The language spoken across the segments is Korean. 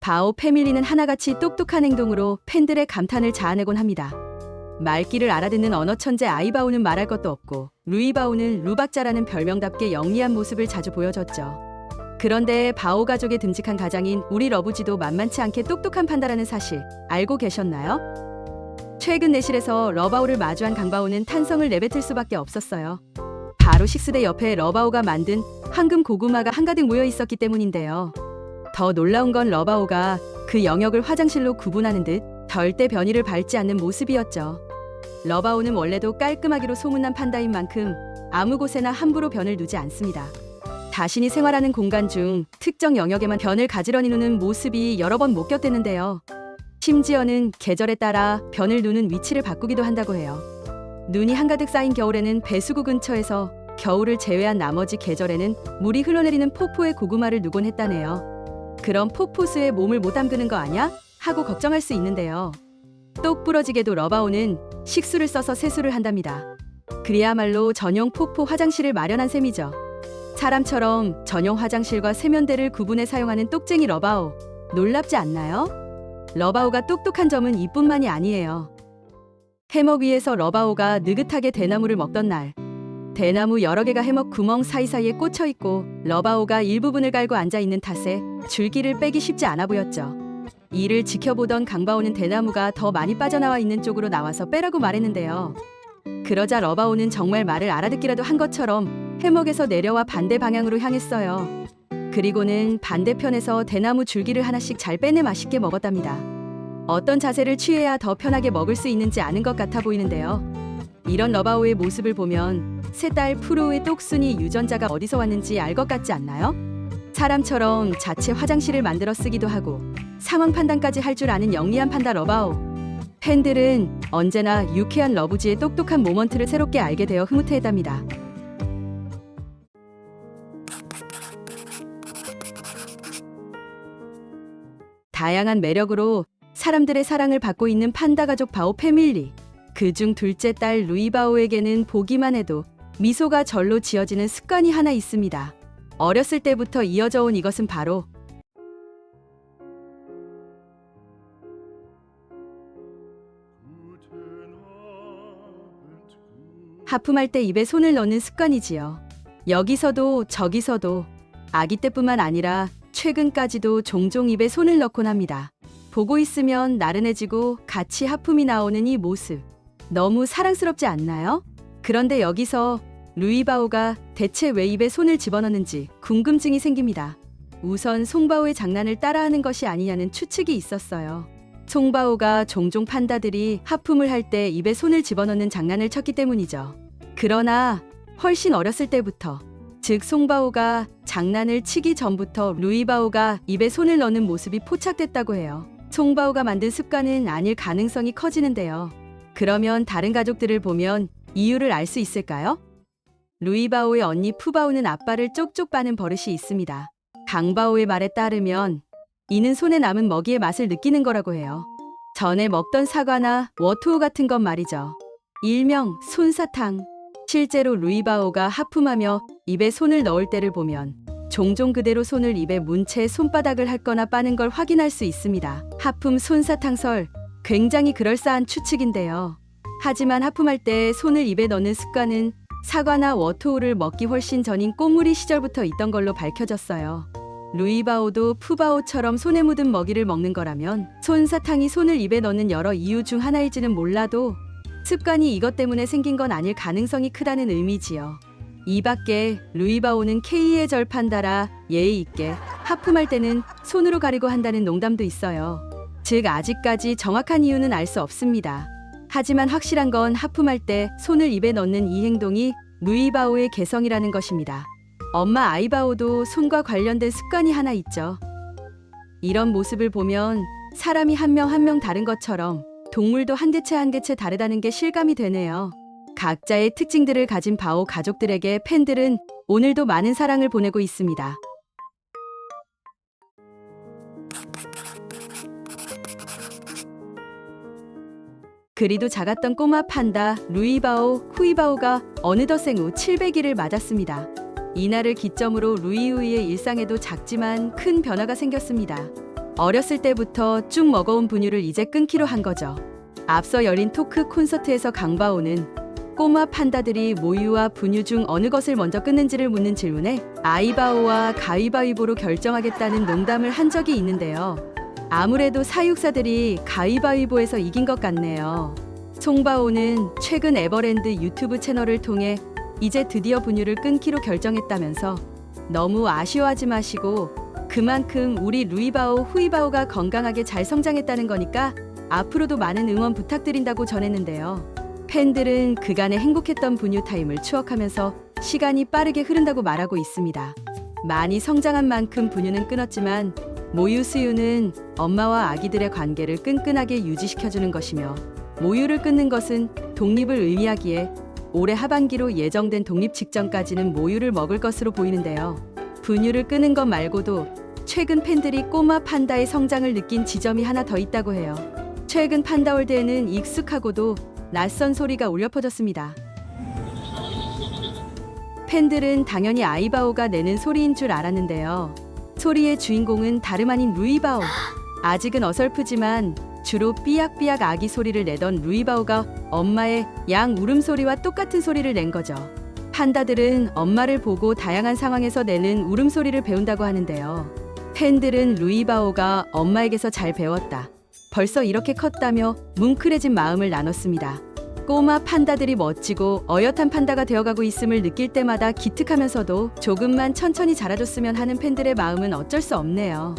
바오 패밀리는 하나같이 똑똑한 행동으로 팬들의 감탄을 자아내곤 합니다. 말귀를 알아듣는 언어 천재 아이바오는 말할 것도 없고 루이바오는 루박자라는 별명답게 영리한 모습을 자주 보여줬죠. 그런데 바오 가족의 듬직한 가장인 우리 러브지도 만만치 않게 똑똑한 판다라는 사실 알고 계셨나요? 최근 내실에서 러바오를 마주한 강바오는 탄성을 내뱉을 수밖에 없었어요. 바로 식스대 옆에 러바오가 만든 황금 고구마가 한가득 모여 있었기 때문인데요. 더 놀라운 건 러바오가 그 영역을 화장실로 구분하는 듯 절대 변이를 밟지 않는 모습이었죠. 러바오는 원래도 깔끔하기로 소문난 판다인 만큼 아무 곳에나 함부로 변을 두지 않습니다. 자신이 생활하는 공간 중 특정 영역에만 변을 가지런히 누는 모습이 여러 번 목격됐는데요. 심지어는 계절에 따라 변을 누는 위치를 바꾸기도 한다고 해요. 눈이 한가득 쌓인 겨울에는 배수구 근처에서 겨울을 제외한 나머지 계절에는 물이 흘러내리는 폭포에 고구마를 누곤 했다네요. 그럼 폭포수에 몸을 못 담그는 거 아냐? 하고 걱정할 수 있는데요. 똑 부러지게도 러바오는 식수를 써서 세수를 한답니다. 그리야말로 전용 폭포 화장실을 마련한 셈이죠. 사람처럼 전용 화장실과 세면대를 구분해 사용하는 똑쟁이 러바오. 놀랍지 않나요? 러바오가 똑똑한 점은 이뿐만이 아니에요. 해먹 위에서 러바오가 느긋하게 대나무를 먹던 날. 대나무 여러 개가 해먹 구멍 사이사이에 꽂혀 있고 러바오가 일부분을 갈고 앉아 있는 탓에 줄기를 빼기 쉽지 않아 보였죠. 이를 지켜보던 강바오는 대나무가 더 많이 빠져나와 있는 쪽으로 나와서 빼라고 말했는데요. 그러자 러바오는 정말 말을 알아듣기라도 한 것처럼 해먹에서 내려와 반대 방향으로 향했어요. 그리고는 반대편에서 대나무 줄기를 하나씩 잘 빼내 맛있게 먹었답니다. 어떤 자세를 취해야 더 편하게 먹을 수 있는지 아는 것 같아 보이는데요. 이런 러바오의 모습을 보면 세 딸 프로의 똑순이 유전자가 어디서 왔는지 알 것 같지 않나요? 사람처럼 자체 화장실을 만들어 쓰기도 하고 상황 판단까지 할 줄 아는 영리한 판다 러바오. 팬들은 언제나 유쾌한 러브지의 똑똑한 모먼트를 새롭게 알게 되어 흐뭇해했답니다. 다양한 매력으로 사람들의 사랑을 받고 있는 판다 가족 바오 패밀리. 그중 둘째 딸 루이바오에게는 보기만 해도 미소가 절로 지어지는 습관이 하나 있습니다. 어렸을 때부터 이어져 온 이것은 바로 하품할 때 입에 손을 넣는 습관이지요. 여기서도 저기서도 아기 때뿐만 아니라 최근까지도 종종 입에 손을 넣곤 합니다. 보고 있으면 나른해지고 같이 하품이 나오는 이 모습. 너무 사랑스럽지 않나요? 그런데 여기서 루이바오가 대체 왜 입에 손을 집어넣는지 궁금증이 생깁니다. 우선 송바오의 장난을 따라하는 것이 아니냐는 추측이 있었어요. 송바오가 종종 판다들이 하품을 할 때 입에 손을 집어넣는 장난을 쳤기 때문이죠. 그러나 훨씬 어렸을 때부터 즉 송바오가 장난을 치기 전부터 루이바오가 입에 손을 넣는 모습이 포착됐다고 해요. 송바오가 만든 습관은 아닐 가능성이 커지는데요. 그러면 다른 가족들을 보면 이유를 알 수 있을까요? 루이바오의 언니 푸바오는 아빠를 쪽쪽 빠는 버릇이 있습니다. 강바오의 말에 따르면 이는 손에 남은 먹이의 맛을 느끼는 거라고 해요. 전에 먹던 사과나 워투 같은 것 말이죠. 일명 손사탕. 실제로 루이바오가 하품하며 입에 손을 넣을 때를 보면 종종 그대로 손을 입에 문 채 손바닥을 핥거나 빠는 걸 확인할 수 있습니다. 하품 손사탕설 굉장히 그럴싸한 추측인데요. 하지만 하품할 때 손을 입에 넣는 습관은 사과나 워토우를 먹기 훨씬 전인 꼬무리 시절부터 있던 걸로 밝혀졌어요. 루이바오도 푸바오처럼 손에 묻은 먹이를 먹는 거라면 손사탕이 손을 입에 넣는 여러 이유 중 하나일지는 몰라도 습관이 이것 때문에 생긴 건 아닐 가능성이 크다는 의미지요. 이 밖에 루이바오는 K의 절판다라 예의 있게 하품할 때는 손으로 가리고 한다는 농담도 있어요. 즉 아직까지 정확한 이유는 알 수 없습니다. 하지만 확실한 건 하품할 때 손을 입에 넣는 이 행동이 루이바오의 개성이라는 것입니다. 엄마 아이바오도 손과 관련된 습관이 하나 있죠. 이런 모습을 보면 사람이 한 명 한명 다른 것처럼 동물도 한 개체 한 개체 다르다는 게 실감이 되네요. 각자의 특징들을 가진 바오 가족들에게 팬들은 오늘도 많은 사랑을 보내고 있습니다. 그리도 작았던 꼬마 판다 루이바오, 후이바오가 어느덧 생후 700일을 맞았습니다. 이날을 기점으로 루이우이의 일상에도 작지만 큰 변화가 생겼습니다. 어렸을 때부터 쭉 먹어온 분유를 이제 끊기로 한 거죠. 앞서 열린 토크 콘서트에서 강바오는 꼬마 판다들이 모유와 분유 중 어느 것을 먼저 끊는지를 묻는 질문에 아이바오와 가위바위보로 결정하겠다는 농담을 한 적이 있는데요. 아무래도 사육사들이 가위바위보에서 이긴 것 같네요. 송바오는 최근 에버랜드 유튜브 채널을 통해 이제 드디어 분유를 끊기로 결정했다면서 너무 아쉬워하지 마시고 그만큼 우리 루이바오 후이바오가 건강하게 잘 성장했다는 거니까 앞으로도 많은 응원 부탁드린다고 전했는데요. 팬들은 그간의 행복했던 분유 타임을 추억하면서 시간이 빠르게 흐른다고 말하고 있습니다. 많이 성장한 만큼 분유는 끊었지만 모유 수유는 엄마와 아기들의 관계를 끈끈하게 유지시켜주는 것이며 모유를 끊는 것은 독립을 의미하기에 올해 하반기로 예정된 독립 직전까지는 모유를 먹을 것으로 보이는데요. 분유를 끄는 것 말고도 최근 팬들이 꼬마 판다의 성장을 느낀 지점이 하나 더 있다고 해요. 최근 판다월드에는 익숙하고도 낯선 소리가 울려 퍼졌습니다. 팬들은 당연히 아이바오가 내는 소리인 줄 알았는데요. 소리의 주인공은 다름 아닌 루이바오. 아직은 어설프지만 주로 삐약삐약 아기 소리를 내던 루이바오가 엄마의 양 울음소리와 똑같은 소리를 낸 거죠. 판다들은 엄마를 보고 다양한 상황에서 내는 울음소리를 배운다고 하는데요. 팬들은 루이바오가 엄마에게서 잘 배웠다. 벌써 이렇게 컸다며 뭉클해진 마음을 나눴습니다. 꼬마 판다들이 멋지고 어엿한 판다가 되어가고 있음을 느낄 때마다 기특하면서도 조금만 천천히 자라줬으면 하는 팬들의 마음은 어쩔 수 없네요.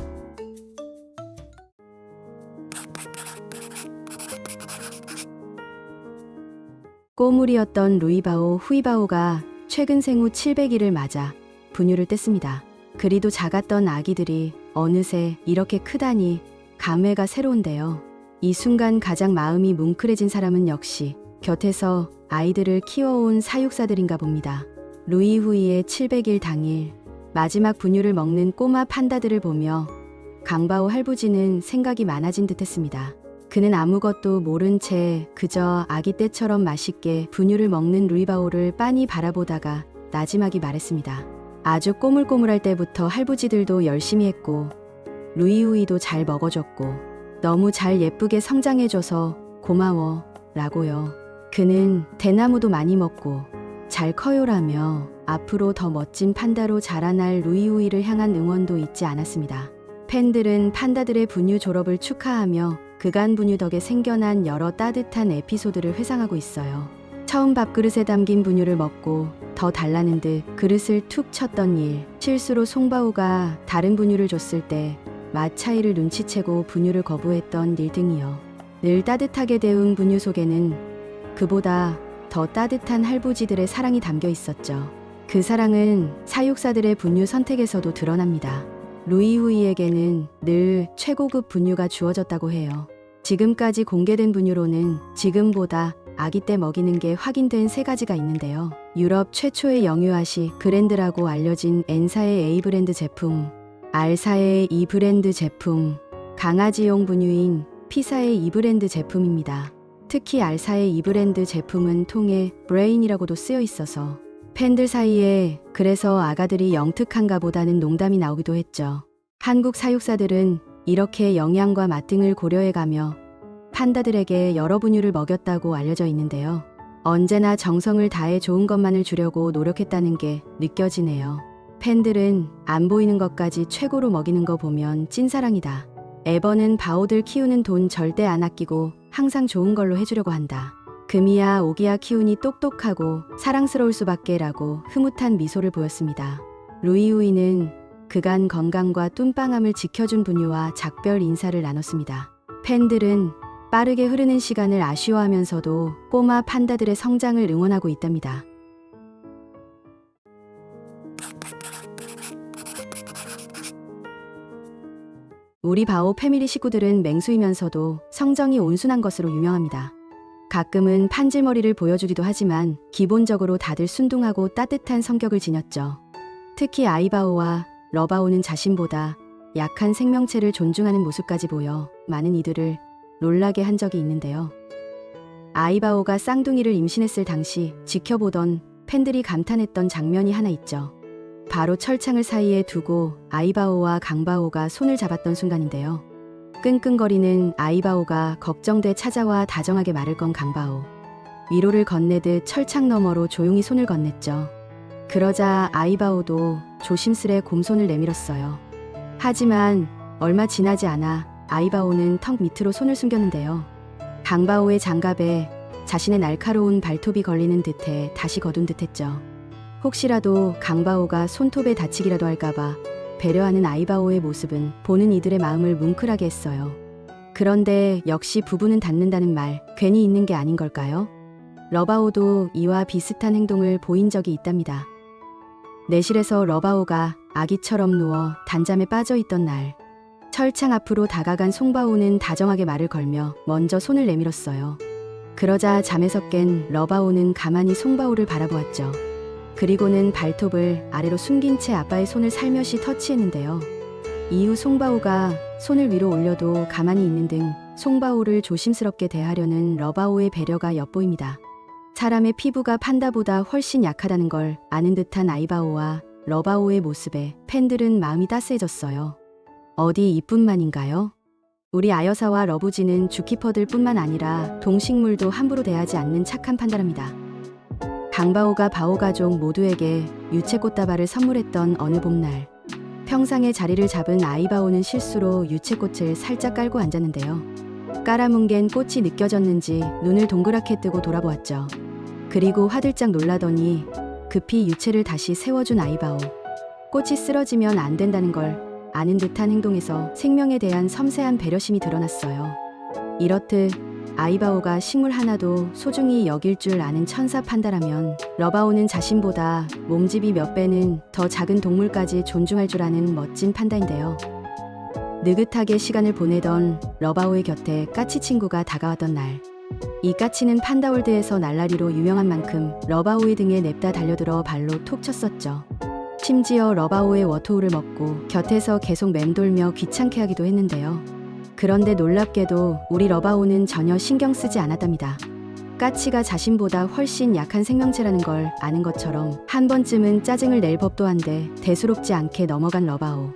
꼬물이었던 루이바오 후이바오가 최근 생후 700일을 맞아 분유를 뗐습니다. 그리도 작았던 아기들이 어느새 이렇게 크다니 감회가 새로운데요. 이 순간 가장 마음이 뭉클해진 사람은 역시 곁에서 아이들을 키워온 사육사들인가 봅니다. 루이 후이의 700일 당일 마지막 분유를 먹는 꼬마 판다들을 보며 강바오 할부지는 생각이 많아진 듯했습니다. 그는 아무것도 모른 채 그저 아기 때처럼 맛있게 분유를 먹는 루이바오를 빤히 바라보다가 나지막이 말했습니다. 아주 꼬물꼬물할 때부터 할부지들도 열심히 했고 루이우이도 잘 먹어줬고 너무 잘 예쁘게 성장해줘서 고마워 라고요. 그는 대나무도 많이 먹고 잘 커요라며 앞으로 더 멋진 판다로 자라날 루이우이를 향한 응원도 잊지 않았습니다. 팬들은 판다들의 분유 졸업을 축하하며 그간 분유 덕에 생겨난 여러 따뜻한 에피소드를 회상하고 있어요. 처음 밥그릇에 담긴 분유를 먹고 더 달라는 듯 그릇을 툭 쳤던 일, 실수로 송바우가 다른 분유를 줬을 때 맛 차이를 눈치채고 분유를 거부했던 일 등이요. 늘 따뜻하게 데운 분유 속에는 그보다 더 따뜻한 할부지들의 사랑이 담겨 있었죠. 그 사랑은 사육사들의 분유 선택에서도 드러납니다. 루이후이에게는 늘 최고급 분유가 주어졌다고 해요. 지금까지 공개된 분유로는 지금보다 아기 때 먹이는 게 확인된 세 가지가 있는데요. 유럽 최초의 영유아시 브랜드라고 알려진 N사의 A 브랜드 제품, R사의 E 브랜드 제품, 강아지용 분유인 P사의 E 브랜드 제품입니다. 특히 R사의 E 브랜드 제품은 통에 브레인이라고도 쓰여 있어서 팬들 사이에 그래서 아가들이 영특한가 보다는 농담이 나오기도 했죠. 한국 사육사들은 이렇게 영양과 맛 등을 고려해가며 판다들에게 여러 분유를 먹였다고 알려져 있는데요. 언제나 정성을 다해 좋은 것만을 주려고 노력했다는 게 느껴지네요. 팬들은 안 보이는 것까지 최고로 먹이는 거 보면 찐사랑이다. 에버는 바오들 키우는 돈 절대 안 아끼고 항상 좋은 걸로 해주려고 한다. 금이야 오기야 키우니 똑똑하고 사랑스러울 수밖에 라고 흐뭇한 미소를 보였습니다. 루이우이는 그간 건강과 뚠빵함을 지켜준 분유와 작별 인사를 나눴습니다. 팬들은 빠르게 흐르는 시간을 아쉬워하면서도 꼬마 판다들의 성장을 응원하고 있답니다. 우리 바오 패밀리 식구들은 맹수이면서도 성정이 온순한 것으로 유명합니다. 가끔은 판질머리를 보여주기도 하지만 기본적으로 다들 순둥하고 따뜻한 성격을 지녔죠. 특히 아이바오와 러바오는 자신보다 약한 생명체를 존중하는 모습까지 보여 많은 이들을 놀라게 한 적이 있는데요. 아이바오가 쌍둥이를 임신했을 당시 지켜보던 팬들이 감탄했던 장면이 하나 있죠. 바로 철창을 사이에 두고 아이바오와 강바오가 손을 잡았던 순간인데요. 끙끙거리는 아이바오가 걱정돼 찾아와 다정하게 말을 건 강바오. 위로를 건네듯 철창 너머로 조용히 손을 건넸죠. 그러자 아이바오도 조심스레 곰손을 내밀었어요. 하지만 얼마 지나지 않아 아이바오는 턱 밑으로 손을 숨겼는데요. 강바오의 장갑에 자신의 날카로운 발톱이 걸리는 듯해 다시 거둔 듯했죠. 혹시라도 강바오가 손톱에 다치기라도 할까봐 배려하는 아이바오의 모습은 보는 이들의 마음을 뭉클하게 했어요. 그런데 역시 부부는 닿는다는 말 괜히 있는 게 아닌 걸까요? 러바오도 이와 비슷한 행동을 보인 적이 있답니다. 내실에서 러바오가 아기처럼 누워 단잠에 빠져 있던 날, 철창 앞으로 다가간 송바오는 다정하게 말을 걸며 먼저 손을 내밀었어요. 그러자 잠에서 깬 러바오는 가만히 송바오를 바라보았죠. 그리고는 발톱을 아래로 숨긴 채 아빠의 손을 살며시 터치했는데요. 이후 송바오가 손을 위로 올려도 가만히 있는 등 송바오를 조심스럽게 대하려는 러바오의 배려가 엿보입니다. 사람의 피부가 판다보다 훨씬 약하다는 걸 아는 듯한 아이바오와 러바오의 모습에 팬들은 마음이 따스해졌어요. 어디 이뿐만인가요? 우리 아여사와 러브지는 주키퍼들 뿐만 아니라 동식물도 함부로 대하지 않는 착한 판다랍니다. 강바오가 바오 가족 모두에게 유채 꽃다발을 선물했던 어느 봄날. 평상에 자리를 잡은 아이바오는 실수로 유채꽃을 살짝 깔고 앉았는데요. 깔아뭉갠 꽃이 느껴졌는지 눈을 동그랗게 뜨고 돌아보았죠. 그리고 화들짝 놀라더니 급히 유채를 다시 세워준 아이바오. 꽃이 쓰러지면 안 된다는 걸 아는 듯한 행동에서 생명에 대한 섬세한 배려심이 드러났어요. 이렇듯 아이바오가 식물 하나도 소중히 여길 줄 아는 천사 판다라면 러바오는 자신보다 몸집이 몇 배는 더 작은 동물까지 존중할 줄 아는 멋진 판다인데요. 느긋하게 시간을 보내던 러바오의 곁에 까치 친구가 다가왔던 날. 이 까치는 판다월드에서 날라리로 유명한 만큼 러바오의 등에 냅다 달려들어 발로 톡 쳤었죠. 심지어 러바오의 워토우를 먹고 곁에서 계속 맴돌며 귀찮게 하기도 했는데요. 그런데 놀랍게도 우리 러바오는 전혀 신경 쓰지 않았답니다. 까치가 자신보다 훨씬 약한 생명체라는 걸 아는 것처럼 한 번쯤은 짜증을 낼 법도 한데 대수롭지 않게 넘어간 러바오.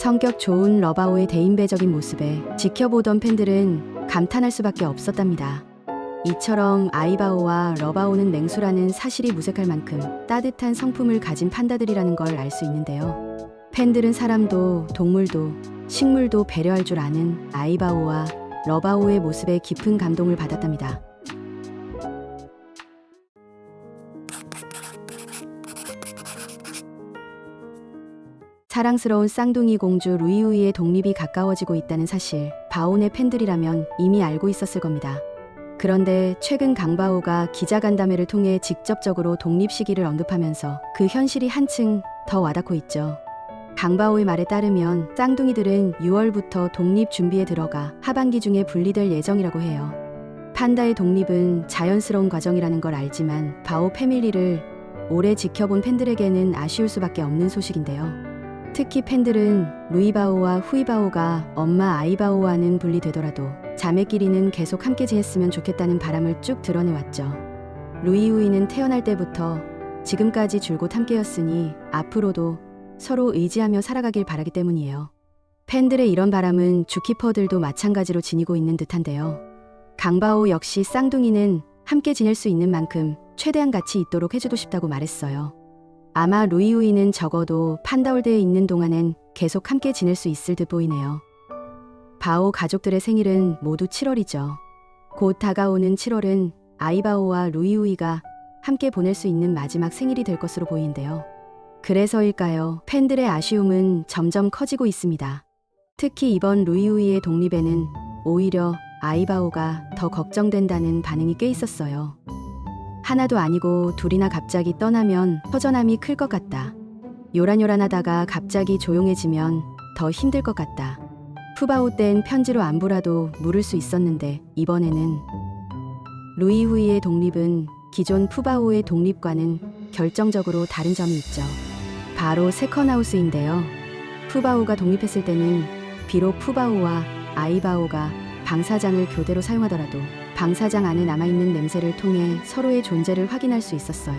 성격 좋은 러바오의 대인배적인 모습에 지켜보던 팬들은 감탄할 수밖에 없었답니다. 이처럼 아이바오와 러바오는 냉수라는 사실이 무색할 만큼 따뜻한 성품을 가진 판다들이라는 걸 알 수 있는데요. 팬들은 사람도 동물도 식물도 배려할 줄 아는 아이바오와 러바오의 모습에 깊은 감동을 받았답니다. 사랑스러운 쌍둥이 공주 루이우이의 독립이 가까워지고 있다는 사실, 바온의 팬들이라면 이미 알고 있었을 겁니다. 그런데 최근 강바오가 기자간담회를 통해 직접적으로 독립 시기를 언급하면서 그 현실이 한층 더 와닿고 있죠. 강바오의 말에 따르면 쌍둥이들은 6월부터 독립 준비에 들어가 하반기 중에 분리될 예정이라고 해요. 판다의 독립은 자연스러운 과정이라는 걸 알지만 바오 패밀리를 오래 지켜본 팬들에게는 아쉬울 수밖에 없는 소식인데요. 특히 팬들은 루이바오와 후이바오가 엄마 아이바오와는 분리되더라도 자매끼리는 계속 함께 지냈으면 좋겠다는 바람을 쭉 드러내왔죠. 루이우이는 태어날 때부터 지금까지 줄곧 함께였으니 앞으로도 서로 의지하며 살아가길 바라기 때문이에요. 팬들의 이런 바람은 주키퍼들도 마찬가지로 지니고 있는 듯한데요. 강바오 역시 쌍둥이는 함께 지낼 수 있는 만큼 최대한 같이 있도록 해주고 싶다고 말했어요. 아마 루이우이는 적어도 판다월드에 있는 동안엔 계속 함께 지낼 수 있을 듯 보이네요. 바오 가족들의 생일은 모두 7월이죠. 곧 다가오는 7월은 아이바오와 루이우이가 함께 보낼 수 있는 마지막 생일이 될 것으로 보이는데요. 그래서일까요? 팬들의 아쉬움은 점점 커지고 있습니다. 특히 이번 루이우이의 독립에는 오히려 아이바오가 더 걱정된다는 반응이 꽤 있었어요. 하나도 아니고 둘이나 갑자기 떠나면 허전함이 클 것 같다. 요란요란하다가 갑자기 조용해지면 더 힘들 것 같다. 푸바오 땐 편지로 안부라도 물을 수 있었는데 이번에는 루이후이의 독립은 기존 푸바오의 독립과는 결정적으로 다른 점이 있죠. 바로 세컨하우스인데요. 푸바오가 독립했을 때는 비록 푸바오와 아이바오가 방사장을 교대로 사용하더라도 방사장 안에 남아있는 냄새를 통해 서로의 존재를 확인할 수 있었어요.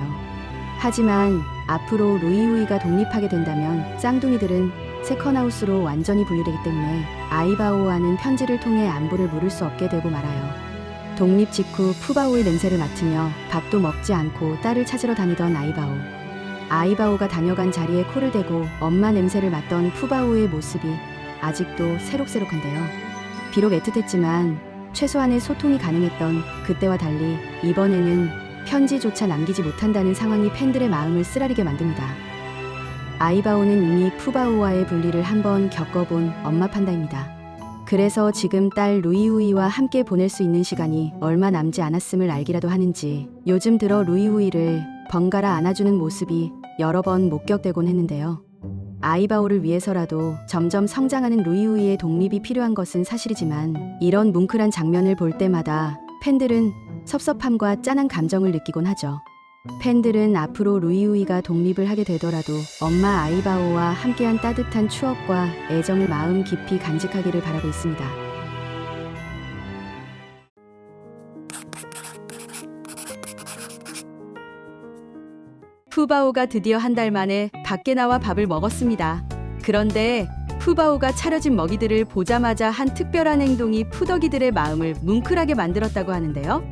하지만 앞으로 루이우이가 독립하게 된다면 쌍둥이들은 세컨하우스로 완전히 분리되기 때문에 아이바오와는 편지를 통해 안부를 물을 수 없게 되고 말아요. 독립 직후 푸바오의 냄새를 맡으며 밥도 먹지 않고 딸을 찾으러 다니던 아이바오. 아이바오가 다녀간 자리에 코를 대고 엄마 냄새를 맡던 푸바오의 모습이 아직도 새록새록한데요. 비록 애틋했지만 최소한의 소통이 가능했던 그때와 달리 이번에는 편지조차 남기지 못한다는 상황이 팬들의 마음을 쓰라리게 만듭니다. 아이바오는 이미 푸바오와의 분리를 한번 겪어본 엄마 판다입니다. 그래서 지금 딸 루이우이와 함께 보낼 수 있는 시간이 얼마 남지 않았음을 알기라도 하는지 요즘 들어 루이우이를 번갈아 안아주는 모습이 여러 번 목격되곤 했는데요. 아이바오를 위해서라도 점점 성장하는 루이우이의 독립이 필요한 것은 사실이지만 이런 뭉클한 장면을 볼 때마다 팬들은 섭섭함과 짠한 감정을 느끼곤 하죠. 팬들은 앞으로 루이우이가 독립을 하게 되더라도 엄마 아이바오와 함께한 따뜻한 추억과 애정을 마음 깊이 간직하기를 바라고 있습니다. 푸바오가 드디어 한 달 만에 밖에 나와 밥을 먹었습니다. 그런데 푸바오가 차려진 먹이들을 보자마자 한 특별한 행동이 푸더기들의 마음을 뭉클하게 만들었다고 하는데요.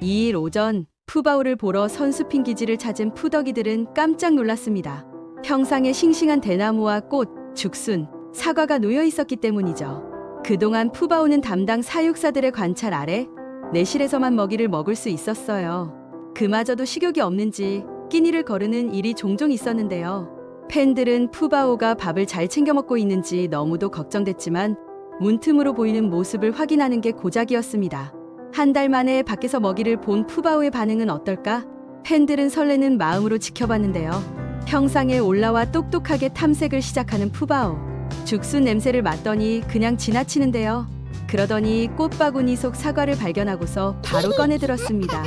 2일 오전 푸바오를 보러 선수핀 기지를 찾은 푸더기들은 깜짝 놀랐습니다. 평상에 싱싱한 대나무와 꽃, 죽순, 사과가 놓여 있었기 때문이죠. 그동안 푸바오는 담당 사육사들의 관찰 아래 내실에서만 먹이를 먹을 수 있었어요. 그마저도 식욕이 없는지 끼니를 거르는 일이 종종 있었는데요. 팬들은 푸바오가 밥을 잘 챙겨 먹고 있는지 너무도 걱정됐지만 문틈으로 보이는 모습을 확인하는 게 고작이었습니다. 한 달 만에 밖에서 먹이를 본 푸바오의 반응은 어떨까? 팬들은 설레는 마음으로 지켜봤는데요. 평상에 올라와 똑똑하게 탐색을 시작하는 푸바오. 죽순 냄새를 맡더니 그냥 지나치는데요. 그러더니 꽃바구니 속 사과를 발견하고서 바로 꺼내들었습니다.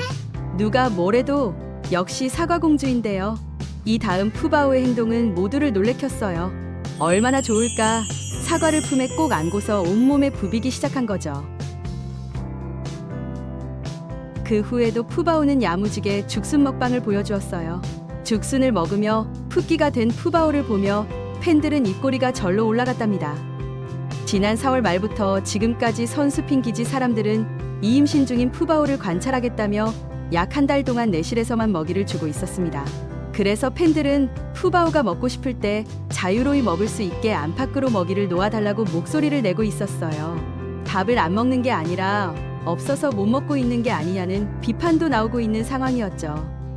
누가 뭐래도 역시 사과공주인데요. 이 다음 푸바오의 행동은 모두를 놀래켰어요. 얼마나 좋을까? 사과를 품에 꼭 안고서 온몸에 부비기 시작한 거죠. 그 후에도 푸바오는 야무지게 죽순 먹방을 보여주었어요. 죽순을 먹으며 풋기가 된 푸바오를 보며 팬들은 입꼬리가 절로 올라갔답니다. 지난 4월 말부터 지금까지 선수핀 기지 사람들은 이임신 중인 푸바오를 관찰하겠다며 약 한 달 동안 내실에서만 먹이를 주고 있었습니다. 그래서 팬들은 푸바오가 먹고 싶을 때 자유로이 먹을 수 있게 안팎으로 먹이를 놓아달라고 목소리를 내고 있었어요. 밥을 안 먹는 게 아니라 없어서 못 먹고 있는 게 아니냐는 비판도 나오고 있는 상황이었죠.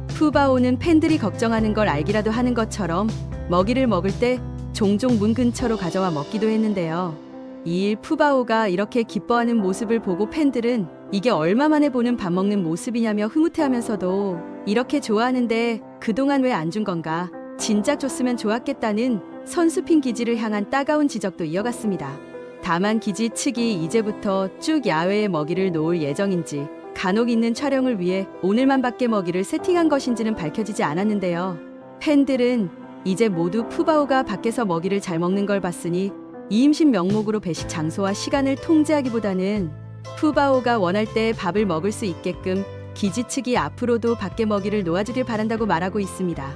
푸바오는 팬들이 걱정하는 걸 알기라도 하는 것처럼 먹이를 먹을 때 종종 문 근처로 가져와 먹기도 했는데요. 이일 푸바오가 이렇게 기뻐하는 모습을 보고 팬들은 이게 얼마 만에 보는 밥 먹는 모습이냐며 흐뭇해하면서도 이렇게 좋아하는데 그동안 왜 안 준 건가? 진작 줬으면 좋았겠다는 선수핀 기지를 향한 따가운 지적도 이어갔습니다. 다만 기지 측이 이제부터 쭉 야외에 먹이를 놓을 예정인지 간혹 있는 촬영을 위해 오늘만 밖에 먹이를 세팅한 것인지는 밝혀지지 않았는데요. 팬들은 이제 모두 푸바오가 밖에서 먹이를 잘 먹는 걸 봤으니 이임신 명목으로 배식 장소와 시간을 통제하기보다는 푸바오가 원할 때 밥을 먹을 수 있게끔 기지 측이 앞으로도 밖에 먹이를 놓아주길 바란다고 말하고 있습니다.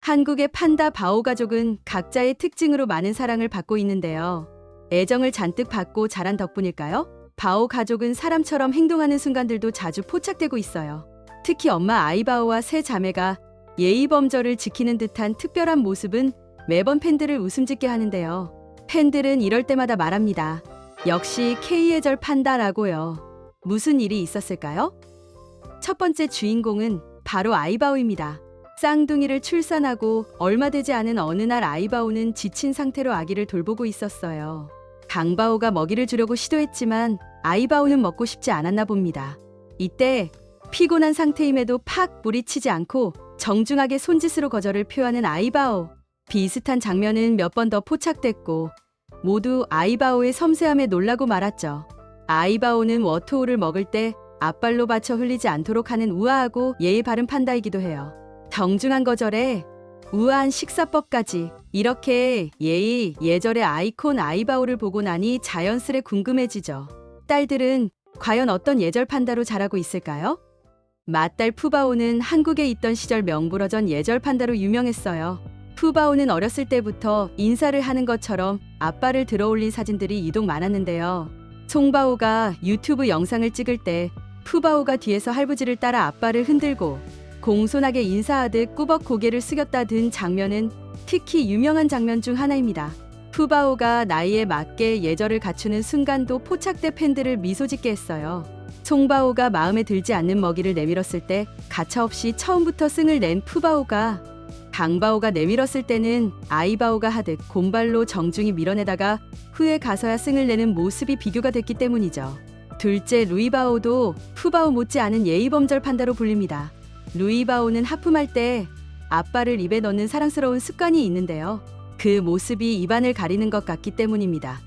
한국의 판다 바오 가족은 각자의 특징으로 많은 사랑을 받고 있는데요. 애정을 잔뜩 받고 자란 덕분일까요? 바오 가족은 사람처럼 행동하는 순간들도 자주 포착되고 있어요. 특히 엄마 아이바오와 세 자매가 예의 범절을 지키는 듯한 특별한 모습은 매번 팬들을 웃음짓게 하는데요. 팬들은 이럴 때마다 말합니다. 역시 K의 절 판다라고요. 무슨 일이 있었을까요? 첫 번째 주인공은 바로 아이바오입니다. 쌍둥이를 출산하고 얼마 되지 않은 어느 날 아이바오는 지친 상태로 아기를 돌보고 있었어요. 강바오가 먹이를 주려고 시도했지만 아이바오는 먹고 싶지 않았나 봅니다. 이때 피곤한 상태임에도 팍 무리치지 않고 정중하게 손짓으로 거절을 표하는 아이바오. 비슷한 장면은 몇 번 더 포착됐고 모두 아이바오의 섬세함에 놀라고 말았죠. 아이바오는 워토우를 먹을 때 앞발로 받쳐 흘리지 않도록 하는 우아하고 예의 바른 판다이기도 해요. 정중한 거절에 우아한 식사법까지 이렇게 예의 예절의 아이콘 아이바오를 보고 나니 자연스레 궁금해지죠. 딸들은 과연 어떤 예절 판다로 자라고 있을까요? 맏딸 푸바오는 한국에 있던 시절 명불허전 예절 판다로 유명했어요. 푸바오는 어렸을 때부터 인사를 하는 것처럼 아빠를 들어올린 사진들이 유독 많았는데요. 송바오가 유튜브 영상을 찍을 때 푸바오가 뒤에서 할부지를 따라 아빠를 흔들고 공손하게 인사하듯 꾸벅 고개를 숙였다 든 장면은 특히 유명한 장면 중 하나입니다. 푸바오가 나이에 맞게 예절을 갖추는 순간도 포착돼 팬들을 미소 짓게 했어요. 송바오가 마음에 들지 않는 먹이를 내밀었을 때 가차없이 처음부터 승을 낸 푸바오가 강바오가 내밀었을 때는 아이바오가 하듯 곰발로 정중히 밀어내다가 후에 가서야 승을 내는 모습이 비교가 됐기 때문이죠. 둘째 루이바오도 푸바오 못지않은 예의범절 판다로 불립니다. 루이바오는 하품할 때 아빠를 입에 넣는 사랑스러운 습관이 있는데요. 그 모습이 입안을 가리는 것 같기 때문입니다.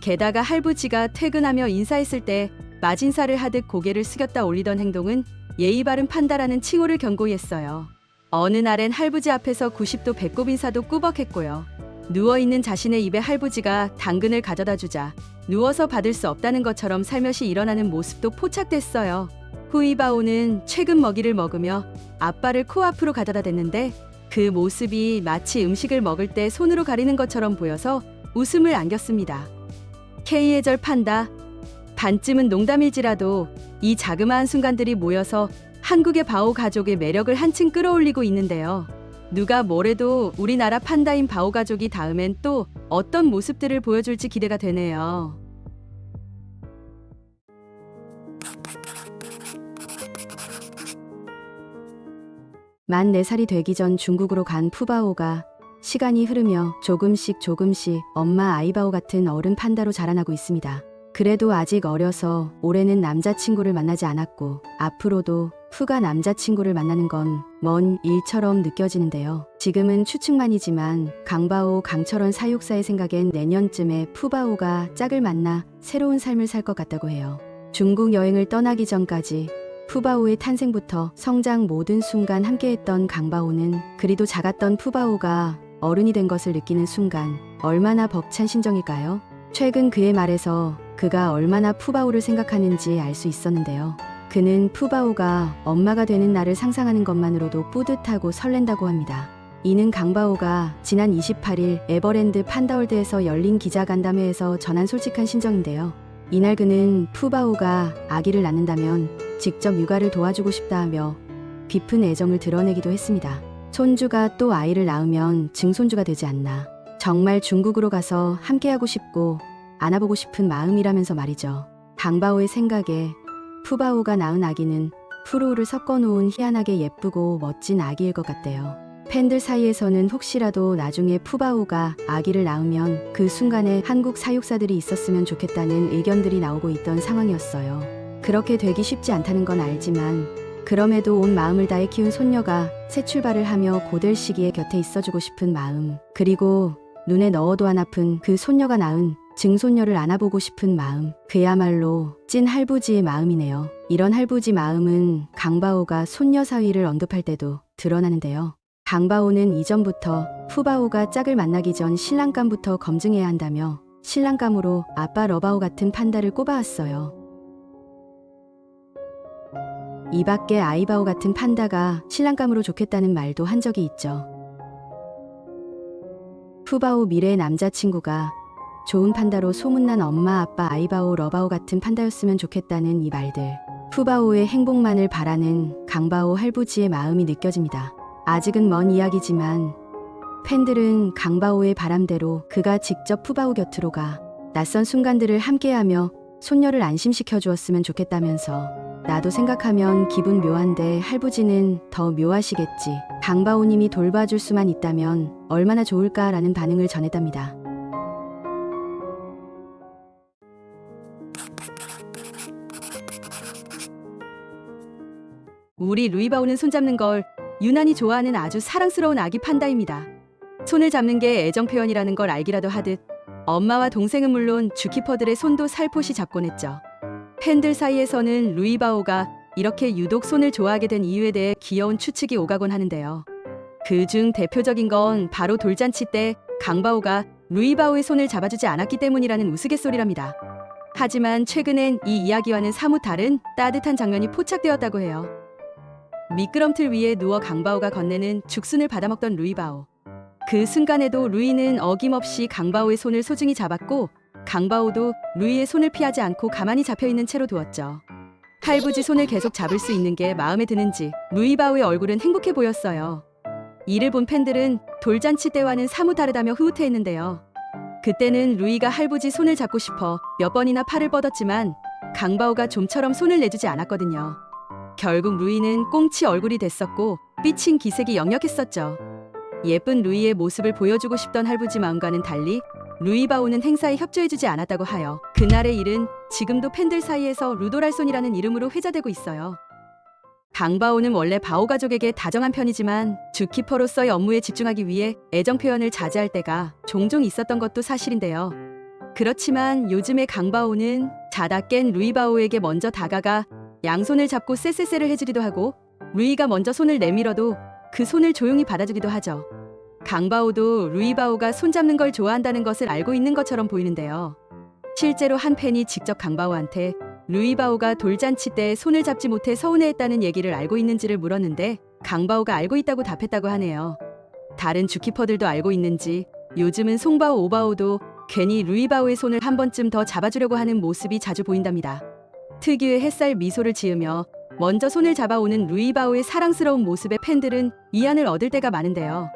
게다가 할부지가 퇴근하며 인사했을 때 마진사를 하듯 고개를 숙였다 올리던 행동은 예의 바른 판다라는 칭호를 견고히 했어요. 어느 날엔 할부지 앞에서 90도 배꼽 인사도 꾸벅했고요. 누워있는 자신의 입에 할부지가 당근을 가져다 주자 누워서 받을 수 없다는 것처럼 살며시 일어나는 모습도 포착됐어요. 후이바오는 최근 먹이를 먹으며 아빠를 코앞으로 가져다 댔는데 그 모습이 마치 음식을 먹을 때 손으로 가리는 것처럼 보여서 웃음을 안겼습니다. K예절 판다. 반쯤은 농담일지라도 이 자그마한 순간들이 모여서 한국의 바오 가족의 매력을 한층 끌어올리고 있는데요. 누가 뭐래도 우리나라 판다인 바오 가족이 다음엔 또 어떤 모습들을 보여줄지 기대가 되네요. 만 4살이 되기 전 중국으로 간 푸바오가 시간이 흐르며 조금씩 조금씩 엄마 아이바오 같은 어른 판다로 자라나고 있습니다. 그래도 아직 어려서 올해는 남자친구를 만나지 않았고 앞으로도 푸가 남자친구를 만나는 건 먼 일처럼 느껴지는데요. 지금은 추측만이지만 강바오 강철원 사육사의 생각엔 내년쯤에 푸바오가 짝을 만나 새로운 삶을 살 것 같다고 해요. 중국 여행을 떠나기 전까지 푸바오의 탄생부터 성장 모든 순간 함께했던 강바오는 그리도 작았던 푸바오가 어른이 된 것을 느끼는 순간 얼마나 벅찬 심정일까요? 최근 그의 말에서 그가 얼마나 푸바오를 생각하는지 알 수 있었는데요. 그는 푸바오가 엄마가 되는 날을 상상하는 것만으로도 뿌듯하고 설렌다고 합니다. 이는 강바오가 지난 28일 에버랜드 판다월드에서 열린 기자간담회에서 전한 솔직한 심정인데요. 이날 그는 푸바오가 아기를 낳는다면 직접 육아를 도와주고 싶다 하며 깊은 애정을 드러내기도 했습니다. 손주가 또 아이를 낳으면 증손주가 되지 않나. 정말 중국으로 가서 함께하고 싶고 안아보고 싶은 마음이라면서 말이죠. 강바오의 생각에 푸바오가 낳은 아기는 푸르우를 섞어놓은 희한하게 예쁘고 멋진 아기일 것 같대요. 팬들 사이에서는 혹시라도 나중에 푸바오가 아기를 낳으면 그 순간에 한국 사육사들이 있었으면 좋겠다는 의견들이 나오고 있던 상황이었어요. 그렇게 되기 쉽지 않다는 건 알지만 그럼에도 온 마음을 다해 키운 손녀가 새 출발을 하며 고될 시기에 곁에 있어주고 싶은 마음 그리고 눈에 넣어도 안 아픈 그 손녀가 낳은 증손녀를 안아보고 싶은 마음 그야말로 찐 할부지의 마음이네요. 이런 할부지 마음은 강바오가 손녀 사위를 언급할 때도 드러나는데요. 강바오는 이전부터 푸바오가 짝을 만나기 전 신랑감부터 검증해야 한다며 신랑감으로 아빠 러바오 같은 판다를 꼽아왔어요. 이 밖에 아이바오 같은 판다가 신랑감으로 좋겠다는 말도 한 적이 있죠. 푸바오 미래의 남자친구가 좋은 판다로 소문난 엄마 아빠 아이바오 러바오 같은 판다였으면 좋겠다는 이 말들. 푸바오의 행복만을 바라는 강바오 할부지의 마음이 느껴집니다. 아직은 먼 이야기지만 팬들은 강바오의 바람대로 그가 직접 푸바오 곁으로 가 낯선 순간들을 함께하며 손녀를 안심시켜 주었으면 좋겠다면서 나도 생각하면 기분 묘한데 할부지는 더 묘하시겠지. 강바오님이 돌봐줄 수만 있다면 얼마나 좋을까라는 반응을 전했답니다. 우리 루이바오는 손잡는 걸 유난히 좋아하는 아주 사랑스러운 아기 판다입니다. 손을 잡는 게 애정 표현이라는 걸 알기라도 하듯 엄마와 동생은 물론 주키퍼들의 손도 살포시 잡곤 했죠. 팬들 사이에서는 루이바오가 이렇게 유독 손을 좋아하게 된 이유에 대해 귀여운 추측이 오가곤 하는데요. 그 중 대표적인 건 바로 돌잔치 때 강바오가 루이바오의 손을 잡아주지 않았기 때문이라는 우스갯소리랍니다. 하지만 최근엔 이 이야기와는 사뭇 다른 따뜻한 장면이 포착되었다고 해요. 미끄럼틀 위에 누워 강바오가 건네는 죽순을 받아먹던 루이바오. 그 순간에도 루이는 어김없이 강바오의 손을 소중히 잡았고 강바오도 루이의 손을 피하지 않고 가만히 잡혀 있는 채로 두었죠. 할부지 손을 계속 잡을 수 있는 게 마음에 드는지 루이바오의 얼굴은 행복해 보였어요. 이를 본 팬들은 돌잔치 때와는 사뭇 다르다며 흐뭇해했는데요. 그때는 루이가 할부지 손을 잡고 싶어 몇 번이나 팔을 뻗었지만 강바오가 좀처럼 손을 내주지 않았거든요. 결국 루이는 꽁치 얼굴이 됐었고 삐친 기색이 역력했었죠. 예쁜 루이의 모습을 보여주고 싶던 할부지 마음과는 달리 루이바오는 행사에 협조해주지 않았다고 하여 그날의 일은 지금도 팬들 사이에서 루도랄손이라는 이름으로 회자되고 있어요. 강바오는 원래 바오 가족에게 다정한 편이지만 주키퍼로서의 업무에 집중하기 위해 애정 표현을 자제할 때가 종종 있었던 것도 사실인데요. 그렇지만 요즘의 강바오는 자다 깬 루이바오에게 먼저 다가가 양손을 잡고 쎄쎄쎄를 해주기도 하고 루이가 먼저 손을 내밀어도 그 손을 조용히 받아주기도 하죠. 강바오도 루이바오가 손잡는 걸 좋아한다는 것을 알고 있는 것처럼 보이는데요. 실제로 한 팬이 직접 강바오한테 루이바오가 돌잔치 때 손을 잡지 못해 서운해했다는 얘기를 알고 있는지를 물었는데 강바오가 알고 있다고 답했다고 하네요. 다른 주키퍼들도 알고 있는지 요즘은 송바오 오바오도 괜히 루이바오의 손을 한 번쯤 더 잡아주려고 하는 모습이 자주 보인답니다. 특유의 햇살 미소를 지으며 먼저 손을 잡아오는 루이바오의 사랑스러운 모습에 팬들은 이안을 얻을 때가 많은데요.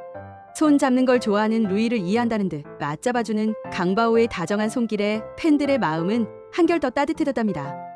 손 잡는 걸 좋아하는 루이를 이해한다는 듯 맞잡아주는 강바오의 다정한 손길에 팬들의 마음은 한결 더 따뜻해졌답니다.